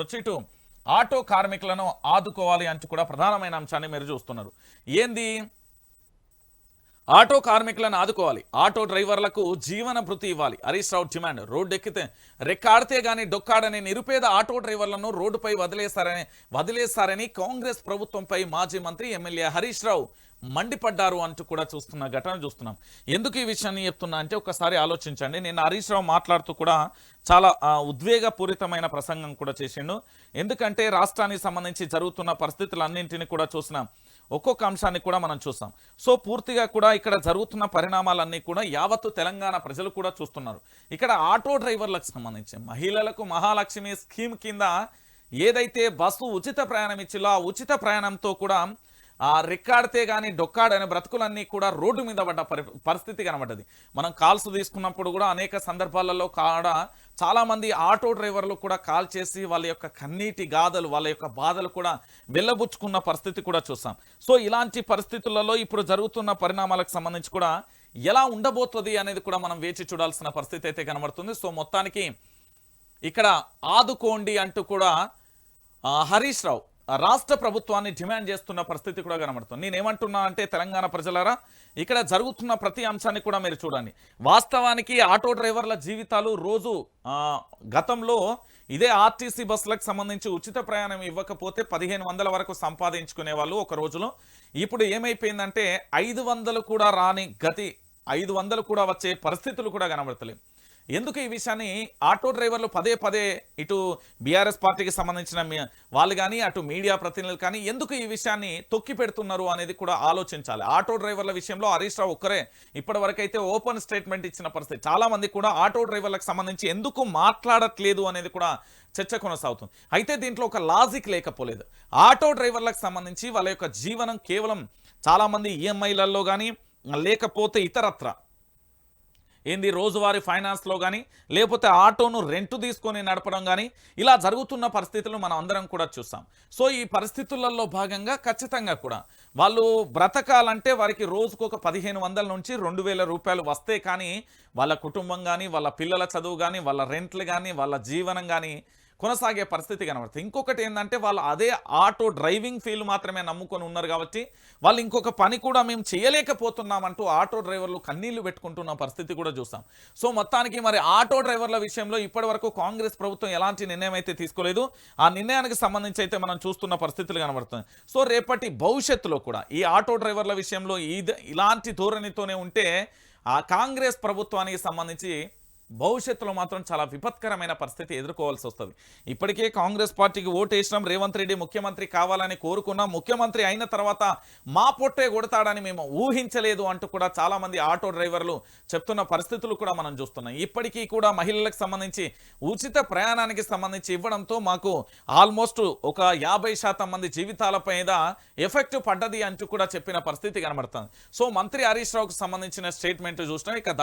వచ్చి ఆటో కార్మికులను ఆదుకోవాలి అంటూ కూడా ప్రధానమైన అంశాన్ని మీరు చూస్తున్నారు. ఏంది? ఆటో కార్మికులను ఆదుకోవాలి. ఆటో డ్రైవర్లకు జీవన భృతి ఇవ్వాలి. హరీష్ రావు డిమాండ్. రోడ్డు ఎక్కితే రెక్కాడితే గాని డొక్కాడని నిరుపేద ఆటో డ్రైవర్లను రోడ్డుపై వదిలేశారని వదిలేశారని కాంగ్రెస్ ప్రభుత్వంపై మాజీ మంత్రి ఎమ్మెల్యే హరీష్ రావు మండిపడ్డారు అంటూ కూడా చూస్తున్న ఘటన చూస్తున్నాం. ఎందుకు ఈ విషయాన్ని చెప్తున్నా అంటే ఒకసారి ఆలోచించండి. నేను హరీష్ రావు మాట్లాడుతూ కూడా చాలా ఉద్వేగపూరితమైన ప్రసంగం కూడా చేసిండు. ఎందుకంటే రాష్ట్రానికి సంబంధించి జరుగుతున్న పరిస్థితులన్నింటినీ కూడా చూసినాం ఒక్కొక్క అంశాన్ని కూడా మనం చూస్తాం సో పూర్తిగా కూడా ఇక్కడ జరుగుతున్న పరిణామాలన్నీ కూడా యావత్తు తెలంగాణ ప్రజలు కూడా చూస్తున్నారు. ఇక్కడ ఆటో డ్రైవర్లకు సంబంధించి మహిళలకు మహాలక్ష్మి స్కీమ్ కింద ఏదైతే బస్సు ఉచిత ప్రయాణం ఇచ్చిలో ఆ ఉచిత ప్రయాణంతో కూడా ఆ రెక్కాడితే కానీ డొక్కాడనే బ్రతుకులన్నీ కూడా రోడ్డు మీద పడ్డ పరి పరిస్థితి కనబడ్డది. మనం కాల్స్ తీసుకున్నప్పుడు కూడా అనేక సందర్భాలలో కాడ చాలామంది ఆటో డ్రైవర్లు కూడా కాల్ చేసి వాళ్ళ యొక్క కన్నీటి గాథలు వాళ్ళ యొక్క బాధలు కూడా వెళ్ళబుచ్చుకున్న పరిస్థితి కూడా చూసాం. సో ఇలాంటి పరిస్థితులలో ఇప్పుడు జరుగుతున్న పరిణామాలకు సంబంధించి కూడా ఎలా ఉండబోతుంది అనేది కూడా మనం వేచి చూడాల్సిన పరిస్థితి అయితే కనబడుతుంది. సో మొత్తానికి ఇక్కడ ఆదుకోండి అంటూ కూడా హరీష్ రావు రాష్ట్ర ప్రభుత్వాన్ని డిమాండ్ చేస్తున్న పరిస్థితి కూడా కనబడుతుంది. నేనేమంటున్నా అంటే తెలంగాణ ప్రజలారా ఇక్కడ జరుగుతున్న ప్రతి అంశాన్ని కూడా మీరు చూడండి. వాస్తవానికి ఆటో డ్రైవర్ల జీవితాలు రోజు గతంలో ఇదే ఆర్టీసీ బస్సులకు సంబంధించి ఉచిత ప్రయాణం ఇవ్వకపోతే పదిహేను వందల వరకు సంపాదించుకునే వాళ్ళు ఒక రోజులో. ఇప్పుడు ఏమైపోయిందంటే ఐదు వందలు కూడా రాని గతి ఐదు వందలు కూడా వచ్చే పరిస్థితులు కూడా కనబడతలేవు. ఎందుకు ఈ విషయాన్ని ఆటో డ్రైవర్లు పదే పదే ఇటు బీఆర్ఎస్ పార్టీకి సంబంధించిన వాళ్ళు కానీ అటు మీడియా ప్రతినిధులు కానీ ఎందుకు ఈ విషయాన్ని తొక్కి పెడుతున్నారు అనేది కూడా ఆలోచించాలి. ఆటో డ్రైవర్ల విషయంలో హరీష్ రావు ఒక్కరే. ఇప్పటివరకైతే ఓపెన్ స్టేట్మెంట్ ఇచ్చిన పరిస్థితి. చాలామంది కూడా ఆటో డ్రైవర్లకు సంబంధించి ఎందుకు మాట్లాడట్లేదు అనేది కూడా చర్చ కొనసాగుతుంది. అయితే దీంట్లో ఒక లాజిక్ లేకపోలేదు. ఆటో డ్రైవర్లకు సంబంధించి వాళ్ళ యొక్క జీవనం కేవలం చాలామంది ఈఎంఐలలో కానీ లేకపోతే ఇతరత్ర ఏంది రోజువారీ ఫైనాన్స్లో కానీ లేకపోతే ఆటోను రెంట్ తీసుకొని నడపడం కానీ ఇలా జరుగుతున్న పరిస్థితులు మనం అందరం కూడా చూస్తాం. సో ఈ పరిస్థితులలో భాగంగా ఖచ్చితంగా కూడా వాళ్ళు బ్రతకాలంటే వారికి రోజుకు ఒక పదిహేను వందల నుంచి రెండు వేల రూపాయలు వస్తే కానీ వాళ్ళ కుటుంబం కానీ వాళ్ళ పిల్లల చదువు కానీ వాళ్ళ రెంట్లు కానీ వాళ్ళ జీవనం కానీ కొనసాగే పరిస్థితి కనబడుతుంది. ఇంకొకటి ఏంటంటే వాళ్ళు అదే ఆటో డ్రైవింగ్ ఫీల్డ్ మాత్రమే నమ్ముకొని ఉన్నారు కాబట్టి వాళ్ళు ఇంకొక పని కూడా మేము చేయలేకపోతున్నామంటూ ఆటో డ్రైవర్లు కన్నీళ్ళు పెట్టుకుంటున్న పరిస్థితి కూడా చూస్తాం. సో మొత్తానికి మరి ఆటో డ్రైవర్ల విషయంలో ఇప్పటి కాంగ్రెస్ ప్రభుత్వం ఎలాంటి నిర్ణయం అయితే తీసుకోలేదు. ఆ నిర్ణయానికి సంబంధించి అయితే మనం చూస్తున్న పరిస్థితులు కనబడుతుంది సో రేపటి భవిష్యత్తులో కూడా ఈ ఆటో డ్రైవర్ల విషయంలో ఇది ఇలాంటి ధోరణితోనే ఉంటే ఆ కాంగ్రెస్ ప్రభుత్వానికి సంబంధించి భవిష్యత్తులో మాత్రం చాలా విపత్కరమైన పరిస్థితి ఎదుర్కోవాల్సి వస్తుంది. ఇప్పటికే కాంగ్రెస్ పార్టీకి ఓటు వేసినాం రేవంత్ రెడ్డి ముఖ్యమంత్రి కావాలని కోరుకున్నాం ముఖ్యమంత్రి అయిన తర్వాత మా పొట్టే కొడతాడని మేము ఊహించలేదు అంటూ కూడా చాలా మంది ఆటో డ్రైవర్లు చెప్తున్న పరిస్థితులు కూడా మనం చూస్తున్నాం. ఇప్పటికీ కూడా మహిళలకు సంబంధించి ఉచిత ప్రయాణానికి సంబంధించి ఇవ్వడంతో మాకు ఆల్మోస్ట్ ఒక యాభై శాతం మంది జీవితాల మీద ఎఫెక్ట్ పడ్డది అంటూ కూడా చెప్పిన పరిస్థితి కనబడుతుంది. సో మంత్రి హరీష్ రావుకు సంబంధించిన స్టేట్మెంట్ చూసినా. ఇక